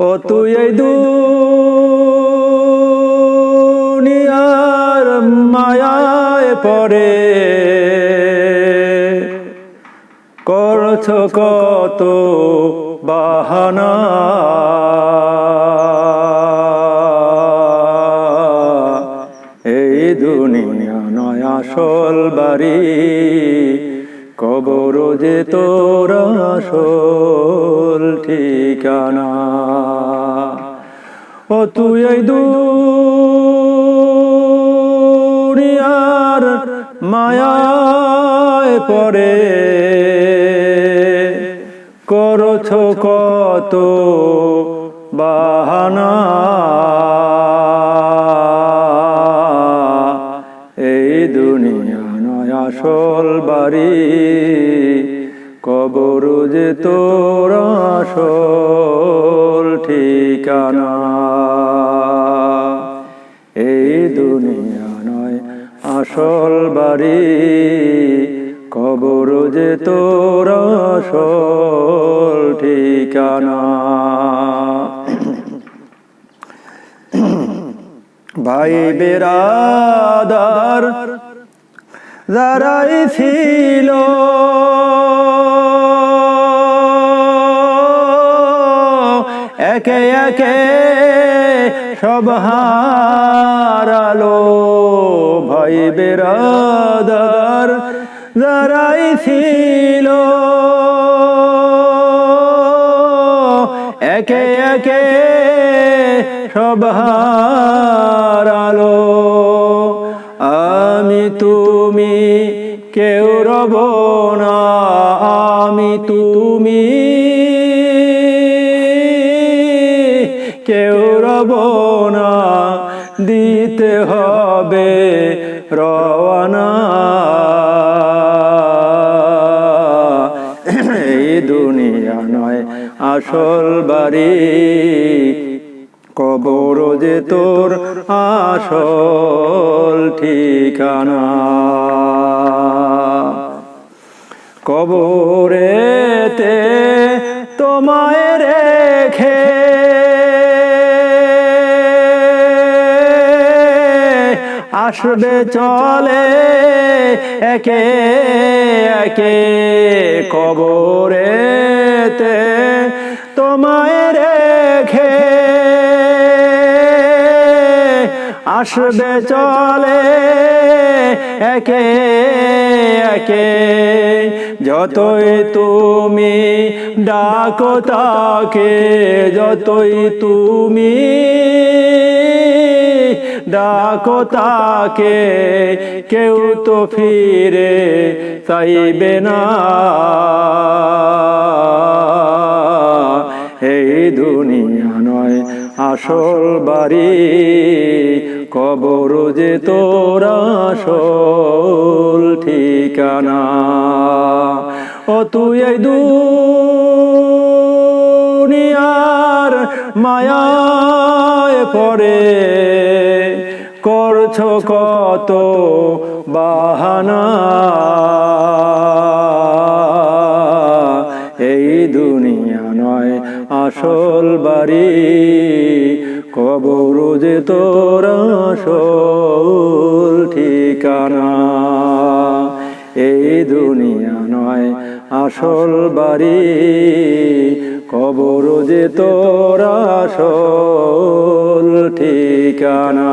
ও তুই এই দুনিয়ার মায়ায় পড়ে। করছ কত বাহানা। এই দুনিয়া নয় আসল বাড়ি। কবর যে তোর আসল ঠিকানা। ও তুই এই দুনিয়ার মায়ায় পড়ে। করছ কত বাহানা। এই দুনিয়া নয় আসল বাড়ি। কবর যে তোর ঠিকানা। এই দুনিয়া নয়, আসল বাড়ি। কবর যে তোর ঠিকানা। ভাই বেরাদার যারাই ছিল একে একে সব হারালো ভাই বেরাদার যারাই ছিল। একে একে সব হারালো। আমি তুমি কেউ রব না, আমি তুমি কেউ রব না, দিতে হবে রওয়ানা। এই দুনিয়া নয়, আসল বাড়ি। কবর যে তোর আসল ঠিকানা। কবরেতে আসবে চলে, একে একে কবরেতে তোমায় রেখে আসবে চলে, একে একে যতই তুমি ডাকো তাকে, যতই তুমি ডাকো তাকে, কেউ তো ফিরে চাইবে না। এই দুনিয়া নয়, আসল বাড়ি, কবর যে তোর আসল ঠিকানা। ও তুই এই দুনিয়ার মায়ায় পড়ে। করছ কত বাহানা? এই দুনিয়া নয়, আসল বাড়ি। কবর যে তোর আসল ঠিকানা। এই দুনিয়া নয়, আসল বাড়ি। কবর যে তোর আসল ঠিকানা।